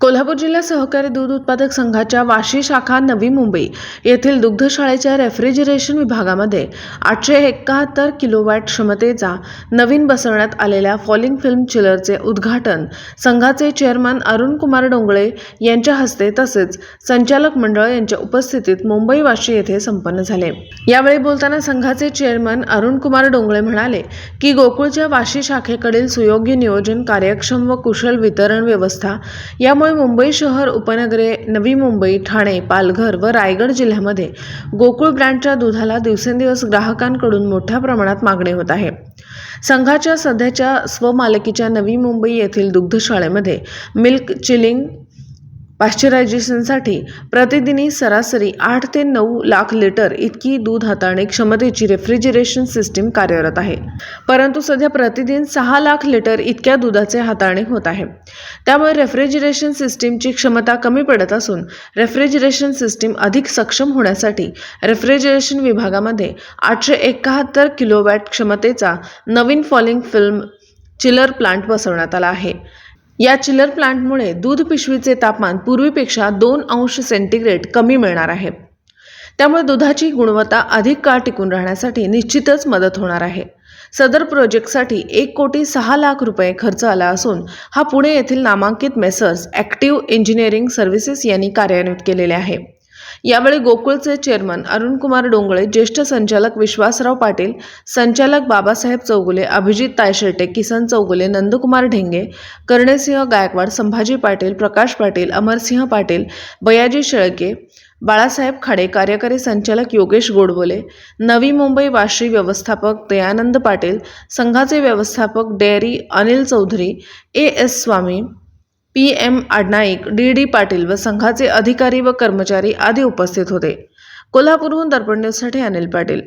कोल्हापूर जिल्हा सहकारी दूध उत्पादक संघाच्या वाशी शाखा नवी मुंबई येथील दुग्धशाळेच्या रेफ्रिजरेशन विभागामध्ये आठशे एकाहत्तर किलोवॅट क्षमतेचा नवीन बसवण्यात आलेल्या फॉलिंग फिल्म चिलरचे उद्घाटन संघाचे चेअरमन अरुण कुमार डोंगळे यांच्या हस्ते तसेच संचालक मंडळ यांच्या उपस्थितीत मुंबई वाशी येथे संपन्न झाले. यावेळी बोलताना संघाचे चेअरमन अरुण कुमार डोंगळे म्हणाले की गोकुळच्या वाशी शाखेकडील सुयोग्य नियोजन कार्यक्षम व कुशल वितरण व्यवस्था यामुळे मुंबई शहर उपनगरे नवी मुंबई ठाणे पालघर व रायगड जिल्ह्यामध्ये गोकुळ ब्रँडच्या दुधाला दिवसेंदिवस ग्राहकांकडून मोठ्या प्रमाणात मागणी होत आहे. संघाच्या सध्याच्या स्वमालकीच्या नवी मुंबई येथील दुग्धशाळेमध्ये मिल्क चिलिंग पाश्चरायझेशनसाठी प्रतिदिनी सरासरी आठ ते नऊ लाख लिटर इतकी दूध हाताळणे क्षमतेची रेफ्रिजरेशन सिस्टीम कार्यरत आहे. परंतु सध्या प्रतिदिन सहा लाख लिटर इतक्या दुधाचे हाताळणे होत आहे. त्यामुळे रेफ्रिजरेशन सिस्टीमची क्षमता कमी पडत असून रेफ्रिजरेशन सिस्टीम अधिक सक्षम होण्यासाठी रेफ्रिजरेशन विभागामध्ये आठशे एकाहत्तर किलोवॅट क्षमतेचा नवीन फॉलिंग फिल्म चिलर प्लांट बसवण्यात आला आहे. या चिलर प्लांटमुळे दूध पिशवीचे तापमान पूर्वीपेक्षा दोन अंश सेंटीग्रेड कमी मिळणार आहे. त्यामुळे दुधाची गुणवत्ता अधिक काळ टिकून राहण्यासाठी निश्चितच मदत होणार आहे. सदर प्रोजेक्टसाठी एक कोटी सहा लाख रुपये खर्च आला असून हा पुणे येथील नामांकित मेसर्स ॲक्टिव्ह इंजिनिअरिंग सर्व्हिसेस यांनी कार्यान्वित केलेले आहे. यावेळी गोकुळचे चेअरमन अरुणकुमार डोंगळे ज्येष्ठ संचालक विश्वासराव पाटील संचालक बाबासाहेब चौगुले अभिजित तायशेटे किसन चौगुले नंदकुमार ढेंगे कर्णसिंह गायकवाड संभाजी पाटील प्रकाश पाटील अमरसिंह पाटील बयाजी शेळके बाळासाहेब खाडे कार्यकारी संचालक योगेश गोडबोले नवी मुंबई वाशी व्यवस्थापक दयानंद पाटील संघाचे व्यवस्थापक dairy Anil Chaudhari A S Swami P M Adnaik D D Patil व संघाचे अधिकारी व कर्मचारी आदी उपस्थित होते. कोल्हापूरहून दर्पण न्यूजसाठी अनिल पाटील.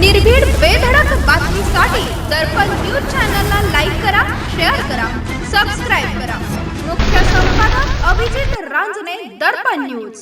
निर्भीड बेधडक बातमीसाठी दर्पण न्यूज चॅनलला लाईक करा शेअर करा सबस्क्राईब करा. मुख्य संपादक अभिजित रांजणे दर्पण न्यूज.